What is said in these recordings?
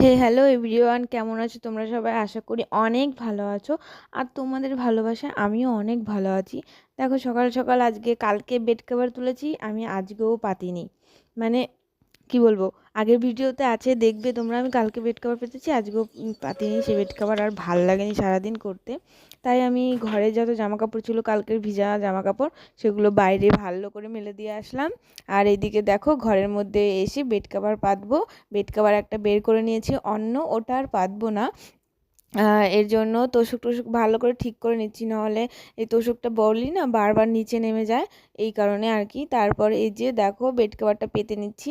হে, hello everyone, কেমন আছো তোমরা সবাই? আশা করি অনেক ভালো আছো। আর তোমাদের ভালোবাসায় আমিও অনেক ভালো আছি। দেখো, সকাল সকাল আজকে কালকে বেড কভার তুলেছি, আমি আজকেও পাতিনি। মানে কি বলব? আগের ভিডিওতে আছে, দেখবে তোমরা, আমি কালকে বেড কভার পেতেছি, আজকেও পাতিনি, সে বেড কভার আর ভালো লাগেনি সারাদিন করতে। তাই আমি ঘরে যত জামা কাপড় ছিল, কালকের ভিজা জামা কাপড় সেগুলো বাইরে ভালো করে মেলে দিয়ে আসলাম। আর এদিকে দেখো, ঘরের মধ্যে এসে বেড কভার পাতবো। বেড কভার একটা বের করে নিয়েছি অন্য ওটা আর পাতবো না। এর জন্য তোষক টোষক ভালো করে ঠিক করে নিচ্ছি। নাহলে এই তোষকটা বললি না, বারবার নিচে নেমে যায়। এই কারণে আর কি। তারপর এই যে দেখো বেড কভারটা পেতে নিচ্ছি।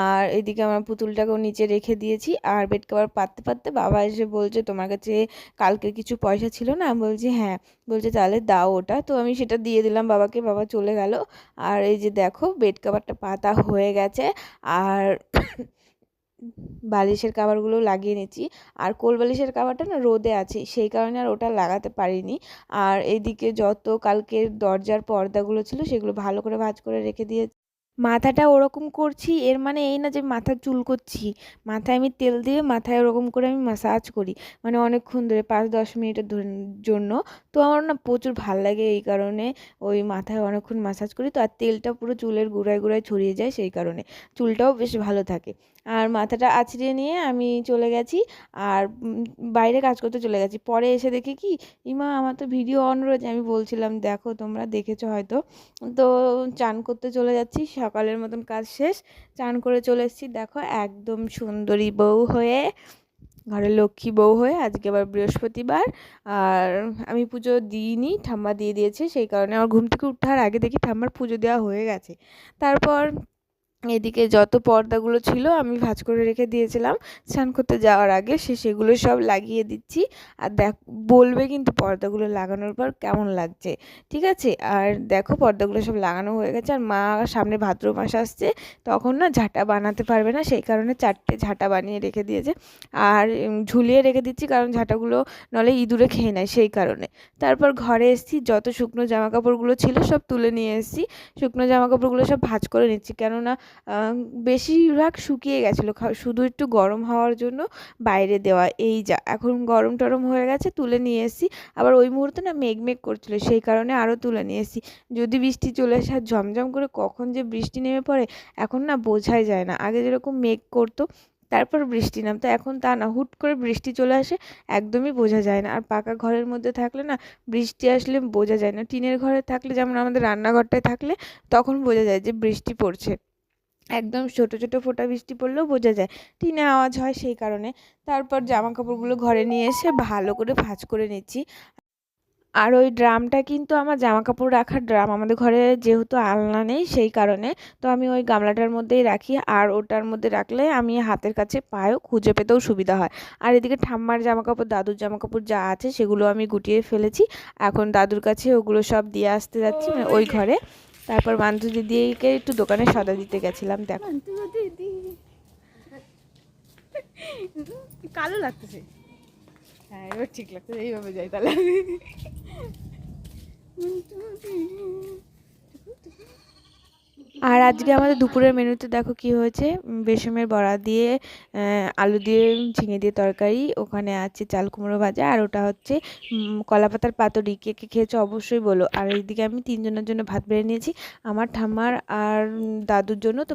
আর এদিকে আমার পুতুলটাকেও নিচে রেখে দিয়েছি। আর বেড কভার পাততে পাততে বাবা এসে বলছে, তোমার কাছে কালকে কিছু পয়সা ছিল না? বলছি হ্যাঁ। বলছে, তাহলে দাও ওটা। তো আমি সেটা দিয়ে দিলাম বাবাকে। বাবা চলে গেল। আর এই যে দেখো বেড কভারটা পাতা হয়ে গেছে। আর বালিশের কাভারগুলো লাগিয়ে নিচ্ছি। আর কোল বালিশের কাভারটা না রোদে আছে, সেই কারণে আর ওটা লাগাতে পারিনি। আর এদিকে যত কালকের দরজার পর্দাগুলো ছিল, সেগুলো ভালো করে ভাঁজ করে রেখে দিয়ে মাথাটা ওরকম করছি, এর মানে এই না যে মাথা চুল করছি, মাথায় আমি তেল দিয়ে মাথায় ওরকম করে আমি ম্যাসাজ করি মানে অনেকক্ষণ ধরে, পাঁচ দশ মিনিটের জন্য। তো আমার না প্রচুর ভালো লাগে এই কারণে, ওই মাথায় অনেকক্ষণ ম্যাসাজ করি, তো আর তেলটা পুরো চুলের গোড়ায় গোড়ায় ছড়িয়ে যায় সেই কারণে। চুলটাও বেশ ভালো থাকে। আর মাথাটা আঁচড়ে নিয়ে আমি চলে গেছি, আর বাইরে কাজ করতে চলে গেছি। পরে এসে দেখি কি, ইমা আমার তো ভিডিও অন রয়েছে, আমি বলছিলাম, দেখো তোমরা দেখেছ হয়তো। তো চান করতে চলে যাচ্ছি সকালের মতন কাজ শেষ, চান করে চলে এসেছি। দেখো, একদম সুন্দরী বউ হয়ে ঘরে লক্ষ্মী বউ হয়ে আজকে আবার বৃহস্পতিবার। আর আমি পুজো দিইনি, ঠাম্মা দিয়ে দিয়েছে, সেই কারণে আমার ঘুম থেকে উঠার আগে দেখি ঠাম্মার পুজো দেওয়া হয়ে গেছে। তারপর এদিকে যত পর্দাগুলো ছিল আমি ভাজ করে রেখে দিয়েছিলাম। স্নান করতে যাওয়ার আগে সে সেগুলো সব লাগিয়ে দিচ্ছি। আর দেখ, বলবে কিন্তু পর্দাগুলো লাগানোর পর কেমন লাগছে, ঠিক আছে? আর দেখো পর্দাগুলো সব লাগানো হয়ে গেছে। আর মা সামনে ভাদ্র মাস আসছে, তখন না ঝাঁটা বানাতে পারবে না, সেই কারণে চারটে ঝাঁটা বানিয়ে রেখে দিয়েছে। আর ঝুলিয়ে রেখে দিচ্ছি কারণ ঝাঁটাগুলো নলে ইঁদুরে খেয়ে নেয় সেই কারণে। তারপর ঘরে এসেছি, যত শুকনো জামা কাপড়গুলো ছিল সব তুলে নিয়ে এসেছি। শুকনো জামা কাপড়গুলো সব ভাঁজ করে নিচ্ছি। কেননা বেশিরভাগ শুকিয়ে গেছিল। শুধু একটু গরম হওয়ার জন্য বাইরে দেওয়া, এই যা, এখন গরম টরম হয়ে গেছে, তুলে নিয়ে এসেছি। আবার ওই মুহূর্তে না মেঘ মেঘ করছিল, সেই কারণে আরও তুলে নিয়ে এসেছি। যদি বৃষ্টি চলে আসে, আর ঝমঝম করে কখন যে বৃষ্টি নেমে পড়ে, এখন না বোঝাই যায় না। আগে যেরকম মেঘ করতো, তারপর বৃষ্টি নামতো, এখন তা না, হুট করে বৃষ্টি চলে আসে, একদমই বোঝা যায় না। আর পাকা ঘরের মধ্যে থাকলে না, বৃষ্টি আসলে বোঝা যায় না। টিনের ঘরে থাকলে, যেমন আমাদের রান্নাঘরটায় থাকলে, তখন বোঝা যায় যে বৃষ্টি পড়ছে। একদম ছোটো ছোটো ফোঁটা বৃষ্টি পড়লেও বোঝা যায়। টিনে আওয়াজ হয় সেই কারণে। তারপর জামা কাপড়গুলো ঘরে নিয়ে এসে ভালো করে ভাঁজ করে নিচ্ছি। আর ওই ড্রামটা কিন্তু আমার জামা কাপড় রাখার ড্রাম। আমাদের ঘরে যেহেতু আলনা নেই সেই কারণে। তো আমি ওই গামলাটার মধ্যেই রাখি। আর ওটার মধ্যে রাখলে আমি হাতের কাছে পায়েও খুঁজে পেতেও সুবিধা হয়। আর এদিকে ঠাম্মার জামা কাপড় দাদুর জামা কাপড় যা আছে সেগুলো আমি গুটিয়ে ফেলেছি। এখন দাদুর কাছে ওগুলো সব দিয়ে আসতে যাচ্ছি মানে ওই ঘরে। তারপর বান্ধু দিদিকে একটু দোকানে সদা দিতে গেছিলাম, দেখো। কালো লাগতেছে। হ্যাঁ এবার ঠিক লাগতেছে, এইভাবে যাই তাহলে। আর আজকে আমাদের দুপুরের মেনুতে দেখো কি হয়েছে? বেসমের বড়া দিয়ে আলু দিয়ে, ঝিঙে দিয়ে তরকারি, ওখানে আছে চাল কুমড়ো ভাজা, আর ওটা হচ্ছে কলাপাতার কলা পাতার। পাতুরি কে কে খেয়েছো অবশ্যই বলো। আর এইদিকে আমি তিনজনের জন্য ভাত বেড়ে নিয়েছি। আমার ঠাম্মার আর দাদুর জন্য তো